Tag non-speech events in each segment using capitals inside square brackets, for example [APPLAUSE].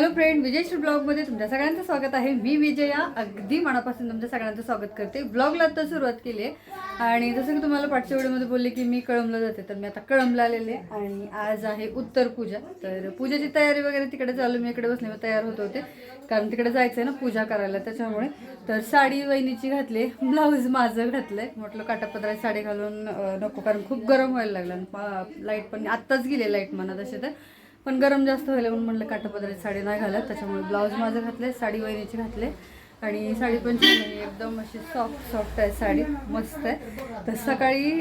Hello friend विजयश्री ब्लॉगमध्ये तुमच्या सगळ्यांचं स्वागत आहे. मी विजया अगदी मनापासून तुमच्या सगळ्यांचं स्वागत करते. ब्लॉगला आता सुरुवात केली आहे. आणि जसं की तुम्हाला पाठच्या व्हिडिओमध्ये बोलले की मी कळमला जाते तर मी आता कळमला आलेले आणि आज आहे उत्तर पूजा. तर पूजेची तयारी वगैरे तिकडे चालू मी इकडे बसले मी तयार होत होते. कारण तिकडे जायचं आहे ना पूजा करायला त्याच्यामुळे. तर साडी वहिनीची घातली ब्लाऊज माझं घातलंय. म्हटलं काटापदराची साडी घालून नको. कारण खूप गरम व्हायला लागलं. लाइट पण आत्ताच गेले लाइट म्हणा तसे तर. पण गरम जास्त व्हायला म्हणून म्हणलं काटापदराची साडी नाही घालत. त्याच्यामुळे ब्लाऊज माझं घातले साडी वहिनीची घातले आणि साडी पण छान आहे. एकदम अशी सॉफ्ट सॉफ्ट आहे साडी. मस्त आहे. तर सकाळी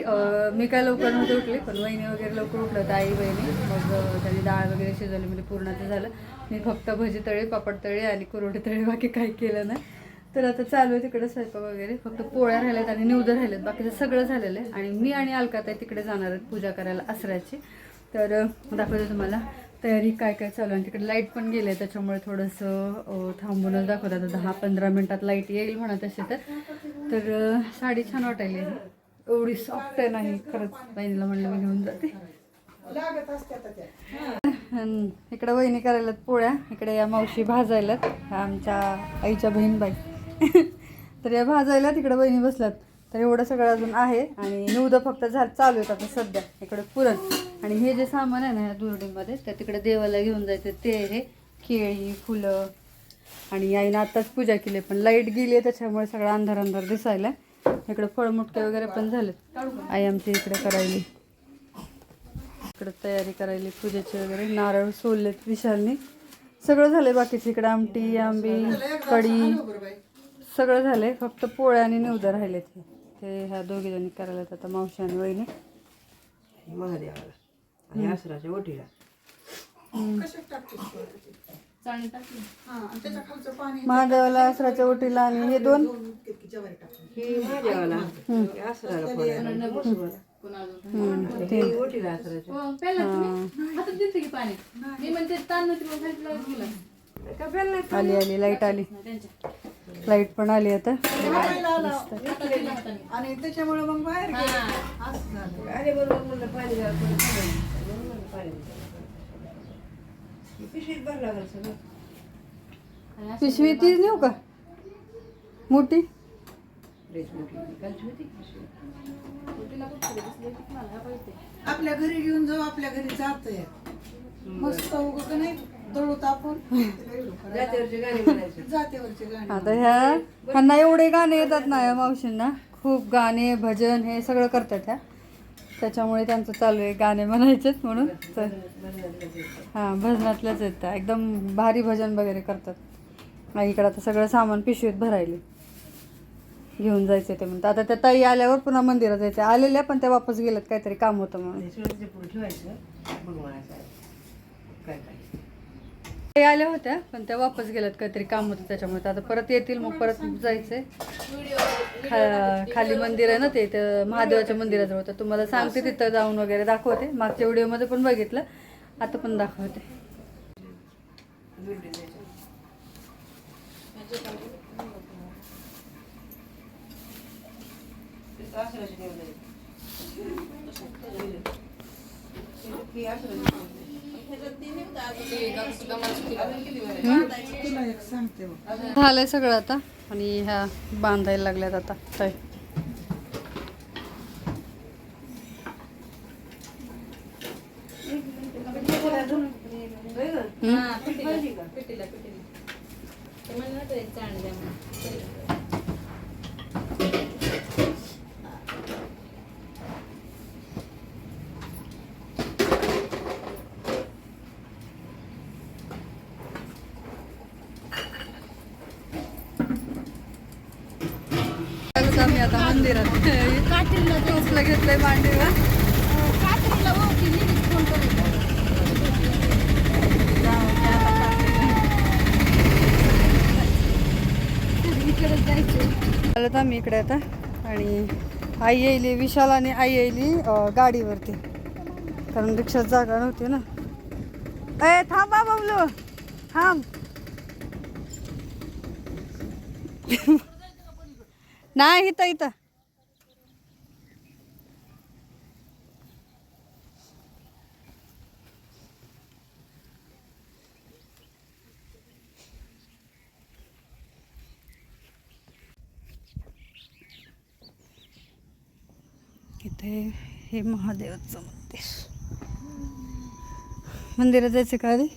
मी काय लवकर नव्हते उठले पण वहिनी वगैरे लवकर उठलं. तर आई बहिणी मग त्यांनी डाळ वगैरे शिजवली. म्हणजे पूर्णाचं झालं. मी फक्त भजी तळे पापड तळे आणि कुरवडे तळे. बाकी काही केलं नाही. तर आता चालू आहे तिकडे स्वयंपाक वगैरे. फक्त पोळ्या राहिल्यात आणि निवदं राहिलेत बाकीचं सगळं झालेलं आहे. आणि मी आणि अलकाताई तिकडे जाणार आहेत पूजा करायला आसऱ्याची तर दाखवते तुम्हाला. तयारी काय काय चालू आहे? तिकडे लाइट पण गेले त्याच्यामुळे थोडंसं थांबूनच दाखवत आता दहा पंधरा मिनटात लाइट येईल म्हणा तसे तर. तर साडी छान वाटायली. एवढी सॉफ्ट आहे नाही खरंच. बहिणीला म्हणलं मी घेऊन जाते. इकडे वहिनी करायला पोळ्या. इकडे या मावशी भाजायलात आमच्या आईच्या बहीणबाई. [LAUGHS] तर या भाजायला तिकडे बहिणी बसल्यात. तर एवढं सगळं अजून आहे आणि निवद फक्त झा चालू आहेत आता सध्या इकडे पुरण. आणि हे जे सामान आहे ना ह्या दुर्डीमध्ये त्या तिकडे देवाला घेऊन जायचं ते हे केळी फुलं. आणि आईनं आत्ताच पूजा केली पण लाइट गेली आहे त्याच्यामुळे सगळं अंधार अंधार दिसायला. इकडे फळमुटके वगैरे पण झालेत. आई आमची इकडे करायली. इकडे तयारी करायली पूजेची वगैरे. नारळ सोललेत विशालनी. सगळं झालंय बाकीचं. इकडे आमटी आंबी कढी. सगळं झालंय. फक्त पोळ्या आणि निवदं राहिलेत. ते ह्या दोघी जणी करायला आता मावशी आणि वहिनी. महादेवाला आणि आसराच्या ओटीला. महादेवाला आसराच्या ओटीला आणि हे दोन. हे महादेवाला हे आसराला फोडायला. हम्म, ते. हे ओटीला आसराच्या. आली आली लाइट आली. लाइट पण आली आता. आणि त्याच्यामुळे मग बाहेर अरे बरोबर म्हणलं पाणी पिशवीत भर लागल सगळं. पिशवी ती नेऊ का? मोठी? आपल्या घरी घेऊन जाऊ आपल्या घरी जातोय. मस्त उगं नाही? दळूत आपण जात्यावरची गाणी म्हणायची. जातेवरची गाणी. आता ह्या ह्यांना एवढे गाणे येतात ना या मावशींना. खूप गाणे भजन हे सगळं करतात ह्या. त्याच्यामुळे त्यांचं चालू आहे गाणे म्हणायचेच म्हणून. तर हां भजनातल्याच आहेत त्या. एकदम भारी भजन वगैरे करतात. आणि इकडं आता सगळं सामान पिशवीत भरायले. घेऊन जायचं ते म्हणतात. आता त्या ताई आल्यावर पुन्हा मंदिरात जायचं आलेल्या पण त्या वापस गेल्यात. काहीतरी काम होतं म्हणून. काय काय? ते आल्या होत्या पण त्या वापस गेल्यात काहीतरी काम होतं त्याच्यामुळे. आता परत येतील मग परत जायचंय. खा खाली मंदिर आहे ना ते तर महादेवाच्या मंदिराजवळ तर तुम्हाला सांगते तिथं जाऊन वगैरे दाखवते. मागच्या व्हिडिओमध्ये पण बघितलं आता पण दाखवते. झालंय सगळं आता. आणि ह्या बांधायला लागल्यात आता. ताई आलोच आम्ही आता मंदिरात टोपलं घेतलंय मांडीवर आलोत आम्ही इकडे आता. आणि आई येईली विशाल आणि आई येईली गाडीवरती. कारण रिक्षात जागा नव्हती ना. ए थांबा बाबलो. थांब. नाही इथं इथं. मध्ये हे महादेवाचं मंदिर मंदिरात जायचं का आधी?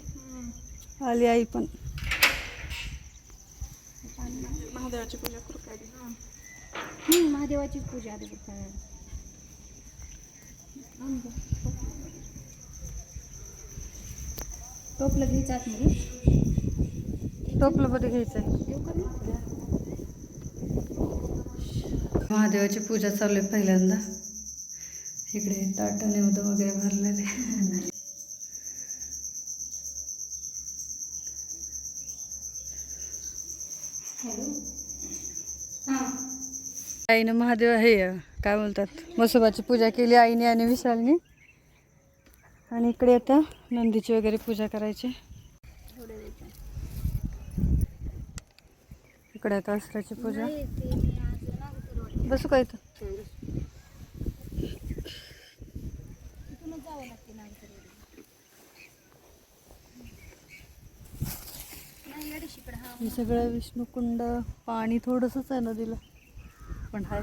आली आई पण. महादेवाची पूजा करू काय महादेवाची पूजा आधी टोपलं घ्यायचं आतमध्ये टोपलं मध्ये घ्यायचं आहे? महादेवाची पूजा चालू आहे पहिल्यांदा. इकडे ताट निवद वगैरे भरलेले. आईनं महादेव हे काय बोलतात मसोबाची पूजा केली आईने आणि विशालने. आणि इकडे आता नंदीची वगैरे पूजा करायची. इकडे आता अस्त्राची पूजा. बसू का इथं? म्हणजे हे सगळं विष्णुकुंड पाणी थोडंसंच आहे नदीला. पण हाय.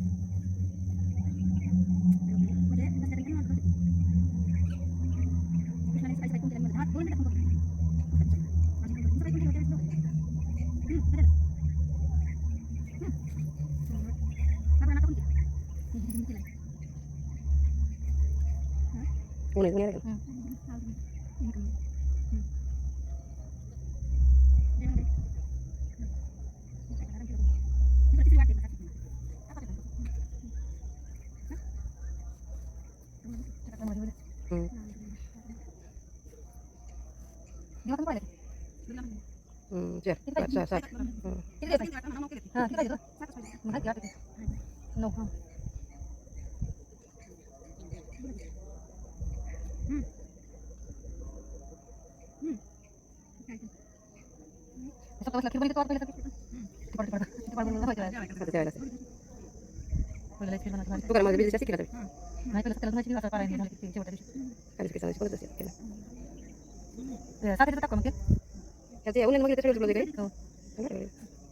ഇങ്ങനെ നിൽക്കണം ಸರಿ ಸರಿ ಹ್ಞೂ ಹಾಂ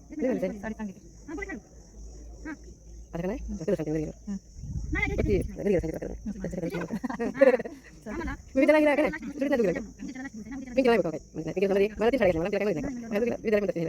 ¿Qué es lo que se llama? ¿Qué es lo que se llama? Se llama? ¿Qué que se llama? ¿Qué es lo que se llama? ¿Qué es lo que se llama? ¿Qué Marathi शाळा घेतल्या मला काय माहिती नाही विद्यालय म्हणतात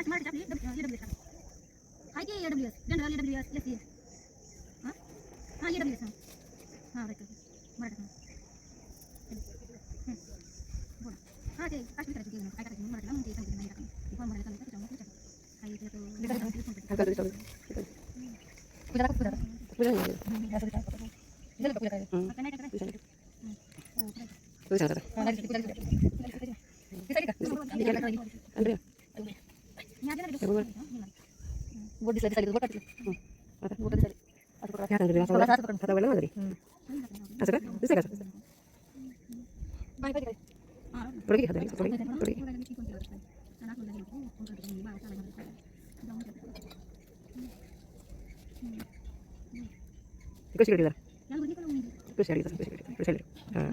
कशामध्ये काय मराठी आपली एडब्ल्यू एस हाय की AWS general AWS S C हां हां एडब्ल्यू एस हां हां राईट मराठी बोला हां ते काय विचारायचं ते काय करायचं मराठीला मग ते सांगितलं नाही टाकलं ते फॉर्म भरायला सांगितलं त्याच्यामुळे विचारलं काही ते तो पूजा पूजा झालं का पूजा करायला? आता नाही करायचं? हा, लागली, पूजा लागली. दिसायली का? मी आले का? मी आले ना तिथं. बोट दिसला दिसला बोट काढलं. बोट दिसली. असं करू. थोडा असं पकडून. Bye, bye, bye. हा, याला दोन्ही कडून मी.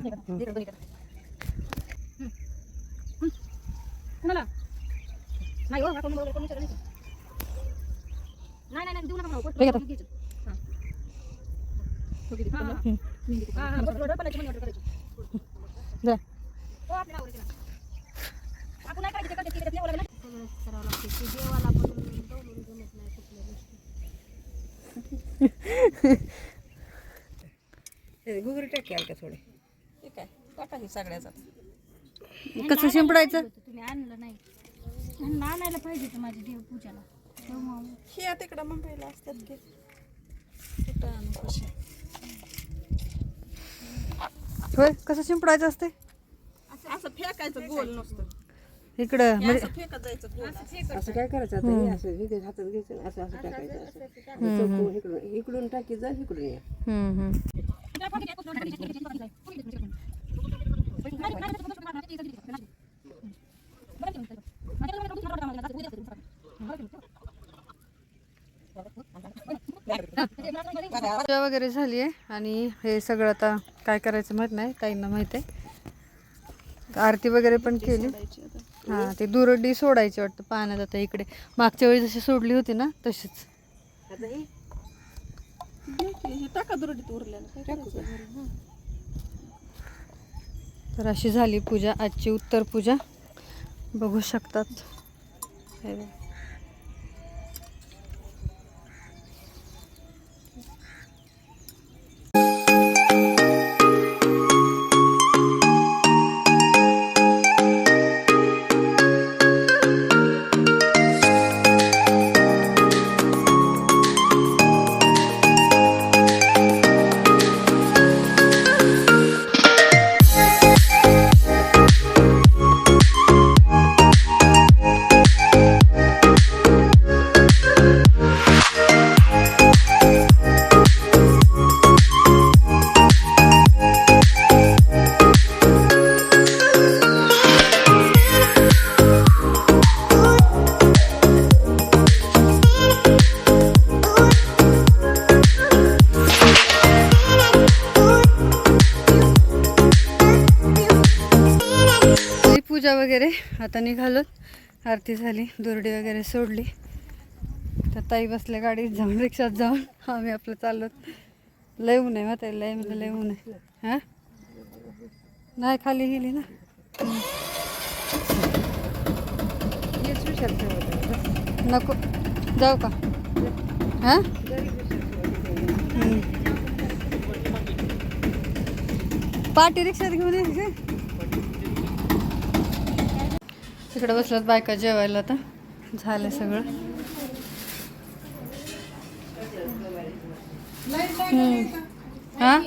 दे दोन्ही कडून. हम्म. हम्म. कुणाला? नाही हो, कोणी बोलवलं, कोणी विचारलं नाही. नाही नाही नाही देऊ नका मला पोट- पोट घ्यायचं. हा. हा, हा. हा, हा, पोट- पोट बनायची, म्हणे order करायची. हो, आपल्याला आवडते ना. आपण नाही करायचं, ते करते, ते करते, न्यावं लागेल ना. घुगरी टाकी आलत्या थोडे ते काय वाटा ही सगळ्याचा कसं शिंपडायचं तुम्ही आणलं नाही ह्यांना आणायला पाहिजे होतं माझ्या देव पूजाला तेव्हा हे आता इकडं मुंबईला असतात की कुठं आणू कशी होय कसं शिंपडायचं असते असं फेकायचं गोल नसतं इकडं म्हणजे असं फेकत जायचं गोल असं काय करायचं आता हे असं हे हातात घ्यायचं असं असं टाकायचं असं चौकोन इकडून इकडून टाकी जा इकडून या हम्म, हम्म. पूजा वगैरे झाली आहे आणि हे सगळं आता काय करायचं माहीत नाही ताईंना माहीत आहे. आरती वगैरे पण केली. हां ते दुरडी सोडायची वाटतं पाण्यात आता इकडे. मागच्या वेळी जशी सोडली होती ना तशीच? तर अशी झाली पूजा आजची उत्तर पूजा. बघू शकतात. आता निघालो आरती झाली दुरडी वगैरे सोडली. तर ताई बसल्या गाडीत जाऊन रिक्षात जाऊन आम्ही आपलं चाललो लय ऊन आहे माता लय म्हणजे लय ऊन आहे. हां? नाही खाली गेली ना. हेच विचार ठेवायचा नको. जाऊ का? हां? पार्टी रिक्षात घेऊन यायची तिकडे बसल्यात बायका जेवायला आता. झालं सगळं. हम्म. हा?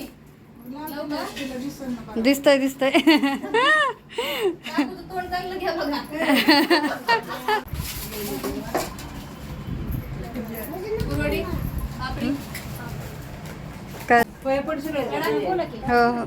दिसतंय दिसतंय. [LAUGHS] काय? हो हो.